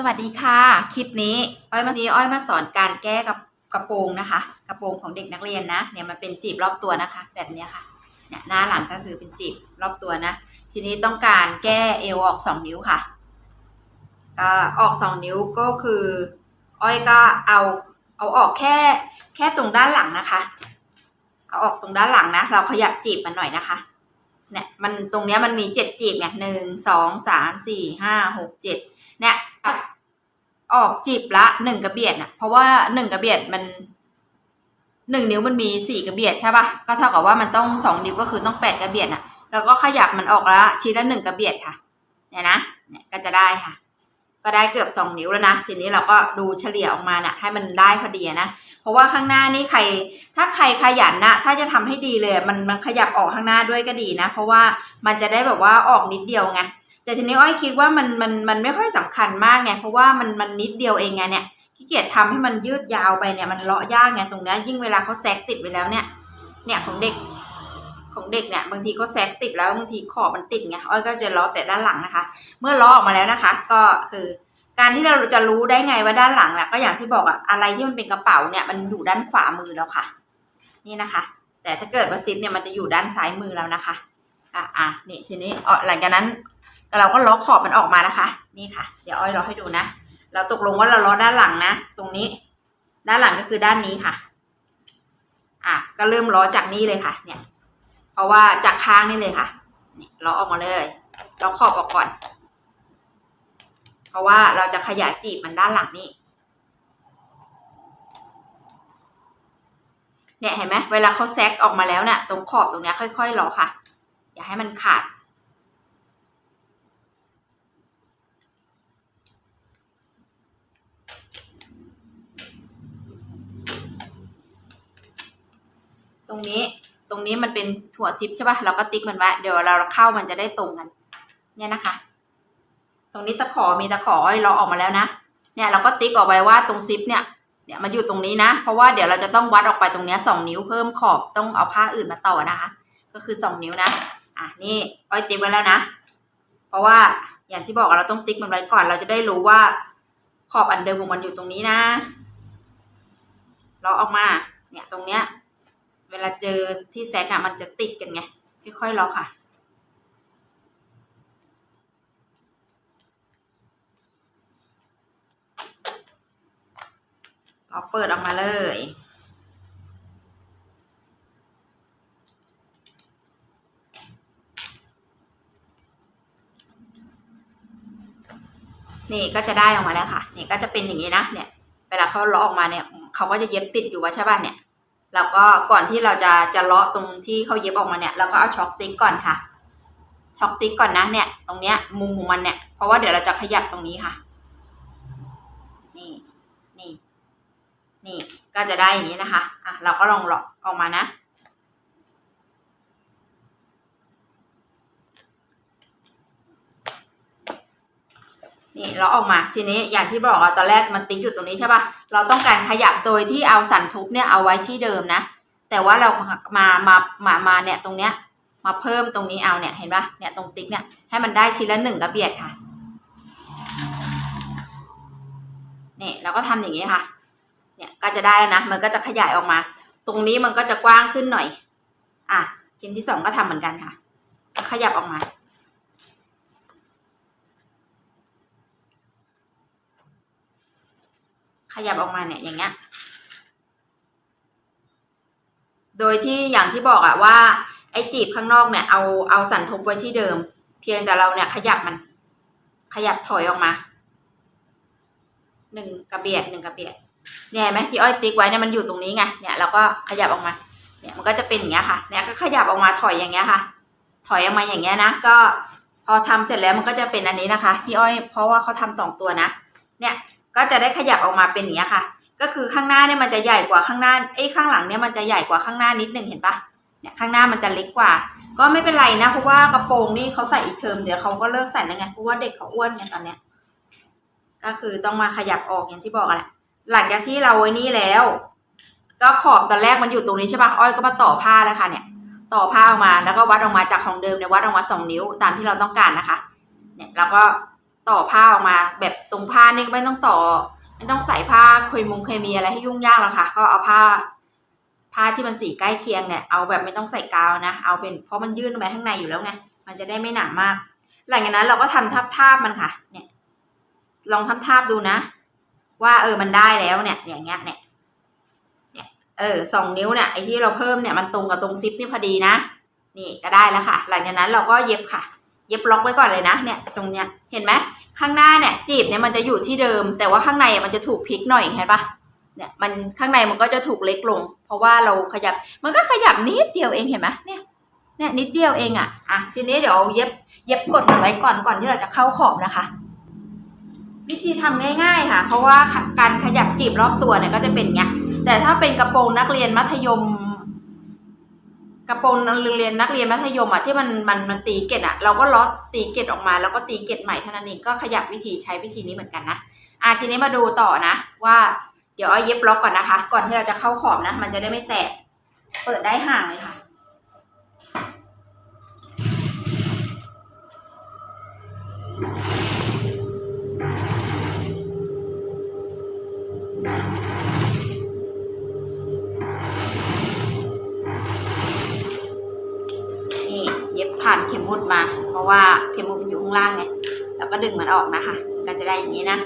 สวัสดีค่ะ คลิปนี้อ้อยมานี้อ้อยมาสอนการแก้กับกระโปรงนะคะ กระโปรงของเด็กนักเรียนนะเนี่ยมันเป็นจีบรอบตัวนะคะ แบบนี้ค่ะเนี่ยหน้าหลังก็คือเป็นจีบรอบตัวนะ ทีนี้ต้องการแก้เอวออกสองนิ้วค่ะก็ออกสองนิ้วก็คือ อ้อยก็เอาเอาออกแค่แค่ตรงด้านหลังนะคะ เอาออกตรงด้านหลังนะ เราขยับจีบมันหน่อยนะคะเนี่ยมันตรงเนี้ยมันมีเจ็ดจีบเนี่ยหนึ่งสองสามสี่ห้าหกเจ็ดเนี่ย ออกจีบละหนึ่งกระเบียดน่ะเพราะว่าหนึ่งกระเบียดมันหนึ่งนิ้วมันมีสี่กระเบียดใช่ปะก็เท่ากับว่ามันต้องสองนิ้วก็คือต้องแปดกระเบียดน่ะแล้วก็ขยับมันออกละชิ้นละหนึ่งกระเบียดค่ะ เนี่ยนะ เนี่ยก็จะได้ค่ะ ก็ได้เกือบสองนิ้วแล้วนะ ทีนี้เราก็ดูเฉลี่ยออกมาน่ะ ให้มันได้พอดีนะ เพราะว่าข้างหน้านี่ใคร ถ้าใครขยันนะถ้าจะทำให้ดีเลย มันมันขยับออกข้างหน้าด้วยก็ดีนะ เพราะว่ามันจะได้แบบว่าออกนิดเดียวไง แต่ทีนี้อ้อยคิดว่ามันมันมันไม่ค่อยสำคัญมากไงเพราะว่ามันมันนิดเดียวเองไงเนี่ยขี้เกียจทำให้มันยืดยาวไปเนี่ยมันเลาะยากไงตรงนี้ยิ่งเวลาเขาแซกติดไปแล้วเนี่ย เนี่ยของเด็กของเด็กเนี่ยบางทีเขาแซกติดแล้วบางทีขอบมันติดไงอ้อยก็จะเลาะแต่ด้านหลังนะคะ เมื่อเลาะออกมาแล้วนะคะ ก็คือ การที่เราจะรู้ได้ไงว่าด้านหลังแหละก็อย่างที่บอกอะอะไรที่มันเป็นกระเป๋าเนี่ยมันอยู่ด้านขวามือแล้วค่ะ นี่นะคะ แต่ถ้าเกิดว่าซิปเนี่ยมันจะอยู่ด้านซ้ายมือแล้วนะคะอะอะนี่ทีนี้อ๋อหลังจากนั้น แต่เราก็ล็อกขอบมันออกมานะคะ นี่ค่ะ เดี๋ยวอ้อยล็อกให้ดูนะ เราตกลงว่าเราล็อกด้านหลังนะ ตรงนี้ ด้านหลังก็คือด้านนี้ค่ะ อะ ก็เริ่มล้อจากนี่เลยค่ะ เนี่ย เพราะว่าจากข้างนี่เลยค่ะนี่ล้อออกมาเลยล็อกขอบออกก่อน เพราะว่าเราจะขยายจีบมันด้านหลังนี่เนี่ยเห็นไหมเวลาเขาแซกออกมาแล้วเนี่ยตรงขอบตรงนี้ค่อยๆหรอค่ะ อย่าให้มันขาด รงนี้ ตรงนี้มันเป็นถั่วซิปใช่ป่ะเราก็ติ๊กมันไว้เดี๋ยวเราเข้ามันจะได้ตรงกัน เนี่ยนะคะ ตรงนี้ตะขอมีตะขอเราออกมาแล้วนะ เนี่ยเราก็ติ๊กออกไปว่าตรงซิปเนี่ยเนี่ยมันอยู่ตรงนี้นะ เพราะว่าเดี๋ยวเราจะต้องวัดออกไปตรงเนี้ยสองนิ้วเพิ่มขอบต้องเอาผ้าอื่นมาต่อนะคะ ก็คือสองนิ้วนะอะนี่อ้อยติ๊กไว้แล้วนะ เพราะว่าอย่างที่บอกเราต้องติ๊กมันไว้ก่อน เราจะได้รู้ว่าขอบอันเดิมของมันอยู่ตรงนี้นะเราออกมา เนี่ยตรงเนี้ย เวลาเจอที่แซกอะมันจะติดกันไง ค่อยๆล็อกค่ะ เราเปิดออกมาเลยนี่ก็จะได้ออกมาแล้วค่ะ นี่ก็จะเป็นอย่างนี้นะ เนี่ย เวลาเขาลาะออกมาเนี่ย เขาก็จะเย็บติดอยู่ว่าใช่ป่ะเนี่ย แล้วก็ก่อนที่เราจะจะเลาะตรงที่เขาเย็บออกมาเนี่ยเราก็เอาช็อกติ๊กก่อนค่ะ ช็อกติ๊กก่อนนะเนี่ย ตรงเนี้ยมุมของมันเนี่ยเพราะว่าเดี๋ยวเราจะขยับตรงนี้ค่ะ นี่นี่นี่ก็จะได้อย่างนี้นะคะอะเราก็ลองเลาะออกมานะ นี่เราออกมาทีนี้อย่างที่บอกอะตอนแรกมันติ๊กอยู่ตรงนี้ใช่ปะเราต้องการขยับโดยที่เอาสันทุบเนี่ยเอาไว้ที่เดิมนะ แต่ว่าเรามามามามาเนี่ยตรงเนี้ยมาเพิ่มตรงนี้เอาเนี่ยเห็นปะเนี่ยตรงติ๊กเนี่ยให้มันได้ชิ้นละหนึ่งกระเบียดค่ะนี่เราก็ทำอย่างนี้ค่ะ เนี่ยก็จะได้แล้วนะมันก็จะขยายออกมา ตรงนี้มันก็จะกว้างขึ้นหน่อย อะชิ้นที่สองก็ทำเหมือนกันค่ะ ขยับออกมา ยับออกมาเนี่ยอย่างเงี้ย โดยที่อย่างที่บอกอะว่า ไอ้จีบข้างนอกเนี่ยเอาเอาสันทบไว้ที่เดิม เพียงแต่เราเนี่ยขยับมัน ขยับถอยออกมาหนึ่งกระเบียดหนึ่งกระเบียดเนี่ยไหมที่อ้อยติ๊กไว้เนี่ยมันอยู่ตรงนี้ไงเนี่ยเราก็ขยับออกมา เนี่ยมันก็จะเป็นอย่างเงี้ยค่ะเนี่ยก็ขยับออกมาถอยอย่างเงี้ยค่ะ ถอยออกมาอย่างเงี้ยนะก็พอทำเสร็จแล้วมันก็จะเป็นอันนี้นะคะ ที่อ้อยเพราะว่าเขาทำสองตัวนะ เนี่ยก็จะได้ขยับออกมาเป็นอย่างเงี้ค่ะ ก็คือข้างหน้าเนี่ยมันจะใหญ่กว่าข้างหน้าเอ้ยข้างหลังเนี่ยมันจะใหญ่กว่าข้างหน้านิดนึงเห็นปะเนี่ยข้างหน้ามันจะเล็กกว่า ก็ไม่เป็นไรนะเพราะว่ากระโปรงนี่เขาใส่อีกเทอมเดี๋ยวเขาก็เลิกใส่แล้วไงเพราะว่าเด็กเขาอ้วนไงตอนเนี้ยก็คือต้องมาขยับออกอย่างที่บอกแหละหลังจากที่เราไว้นี่แล้ว ก็ขอบตอนแรกมันอยู่ตรงนี้ใช่ปะอ้อยก็มาต่อผ้าแล้วค่ะเนี่ย ต่อผ้าออกมาแล้วก็วัดออกมาจากของเดิมเนี่ยวัดออกมาสองนิ้วตามที่เราต้องการนะคะ เนี่ยเราก็ ต่อผ้าออกมา แบบตรงผ้านี่ไม่ต้องต่อ ไม่ต้องใส่ผ้าเคยมุงเคยมีอะไรให้ยุ่งยากหรอกค่ะ ก็เอาผ้า ผ้าที่มันสีใกล้เคียงเนี่ยเอาแบบไม่ต้องใส่กาวนะ เอาเป็นเพราะมันยื่นลงไปข้างในอยู่แล้วไงมันจะได้ไม่หนามาก หลังจากนั้นเราก็ทำทับทาบมันค่ะ เนี่ย ลองทำทาบดูนะ ว่าเออมันได้แล้วเนี่ย อย่างเงี้ยเนี่ยเนี่ยเออสองนิ้วเนี่ยไอ้ที่เราเพิ่มเนี่ยมันตรงกับตรงซิปนี่พอดีนะ นี่ก็ได้แล้วค่ะ หลังจากนั้นเราก็เย็บค่ะ เย็บล็อกไว้ก่อนเลยนะ เนี่ยตรงเนี้ยเห็นไหม ข้างหน้าเนี่ยจีบเนี่ยมันจะอยู่ที่เดิม แต่ว่าข้างในมันจะถูกพลิกหน่อยเห็นปะเนี่ยมันข้างในมันก็จะถูกเล็กลง เพราะว่าเราขยับมันก็ขยับนิดเดียวเองเห็นไหมเนี่ยเนี่ยนิดเดียวเองอะอะทีนี้เดี๋ยวเย็บเย็บกดไว้ก่อนก่อนที่เราจะเข้าขอบนะคะ วิธีทำง่ายๆค่ะ เพราะว่าการขยับจีบรอบตัวเนี่ยก็จะเป็นเงี้ยแต่ถ้าเป็นกระโปรงนักเรียนมัธยม กระโปรงนักเรียนนักเรียนมัธยมอะที่มันมันมันตีเกตอะเราก็ล็อตตีเกตออกมา แล้วก็ตีเกตใหม่เท่านั้นเองก็ขยับวิธีใช้วิธีนี้เหมือนกันนะอะทีนี้มาดูต่อนะ ว่าเดี๋ยวเอาเย็บล็อกก่อนนะคะ ก่อนที่เราจะเข้าขอบนะ มันจะได้ไม่แตกเปิดได้ห่างเลยค่ะ แล้วก็ดึงมันออกนะคะ ก็จะได้อย่างนี้นะ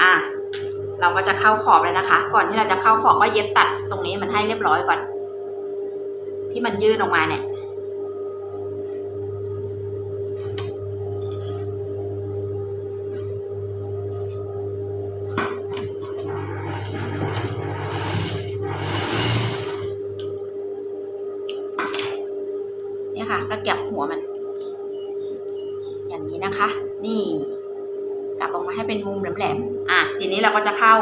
อะเราก็จะเข้าขอบเลยนะคะ ก่อนที่เราจะเข้าขอบก็เย็บตัดตรงนี้มันให้เรียบร้อยก่อน ที่มันยื่นออกมาเนี่ย ให้เป็นมุมแหลมๆอะทีนี้เราก็จะเข้า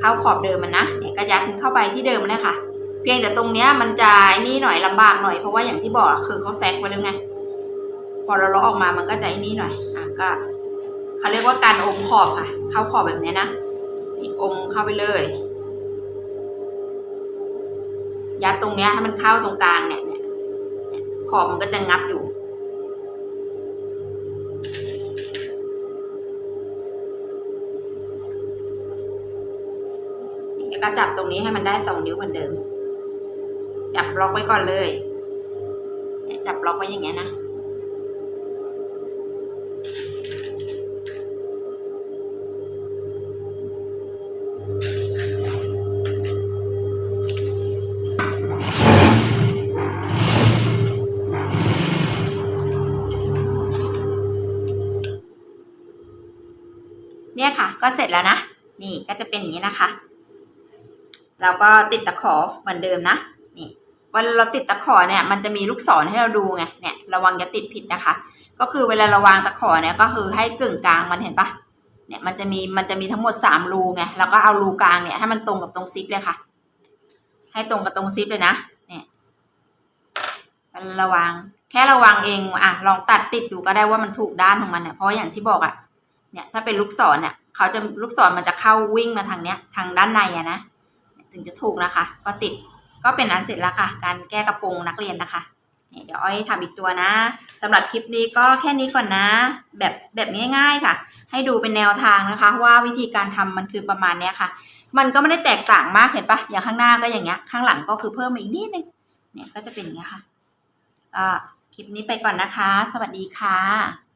เข้าขอบเดิมมันนะเนี่ยก็ยัดเข้าไปที่เดิมเลยค่ะ เพียงแต่ตรงเนี้ยมันจะนี่หน่อยลำบากหน่อยเพราะว่าอย่างที่บอกคือเขาแซกไว้แล้วไง พอเราลาะออกมามันก็จะนี่หน่อยอะก็เขาเรียกว่าการอมขอบค่ะ เข้าขอบแบบเนี้ยนะอมเข้าไปเลย ยัดตรงเนี้ยให้มันเข้าตรงกลางเนี่ยขอบมันก็จะงับอยู่ ก็จับตรงนี้ให้มันได้สองนิ้วเหมือนเดิม จับล็อกไว้ก่อนเลยจับล็อกไว้อย่างเงี้ยนะเนี่ยค่ะ ก็เสร็จแล้วนะ นี่ก็จะเป็นอย่างนี้นะคะ เราก็ติดตะขอเหมือนเดิมนะนี่วันเราติดตะขอเนี่ยมันจะมีลูกศรให้เราดูไงเนี่ยระวังอย่าติดผิดนะคะ ก็คือเวลาเราวางตะขอเนี่ยก็คือให้กึ่งกลางมันเห็นปะเนี่ยมันจะมีมันจะมีทั้งหมดสามรูไงแล้วก็เอารูกลางเนี่ยให้มันตรงกับตรงซิปเลยค่ะ ให้ตรงกับตรงซิปเลยนะเนี่ยระวังแค่ระวังเองอะลองตัดติดดูก็ได้ว่ามันถูกด้านของมันเนี่ยเพราะอย่างที่บอกอะเนี่ยถ้าเป็นลูกศรเนี่ยเขาจะลูกศรมันจะเข้าวิ่งมาทางเนี้ยทางด้านในอะนะ ถึงจะถูกนะคะ ก็ติดก็เป็นอันเสร็จแล้วค่ะ การแก้กระโปรงนักเรียนนะคะเนี่ยเดี๋ยวอ้อยทำอีกตัวนะสำหรับคลิปนี้ก็แค่นี้ก่อนนะ แบบแบบง่าย ๆค่ะ ให้ดูเป็นแนวทางนะคะ ว่าวิธีการทำมันคือประมาณเนี้ยค่ะ มันก็ไม่ได้แตกต่างมากเห็นปะอย่างข้างหน้าก็อย่างเงี้ย ข้างหลังก็คือเพิ่มอีกนิดนึงเนี่ยก็จะเป็นอย่างเงี้ยค่ะก็คลิปนี้ไปก่อนนะคะ สวัสดีค่ะ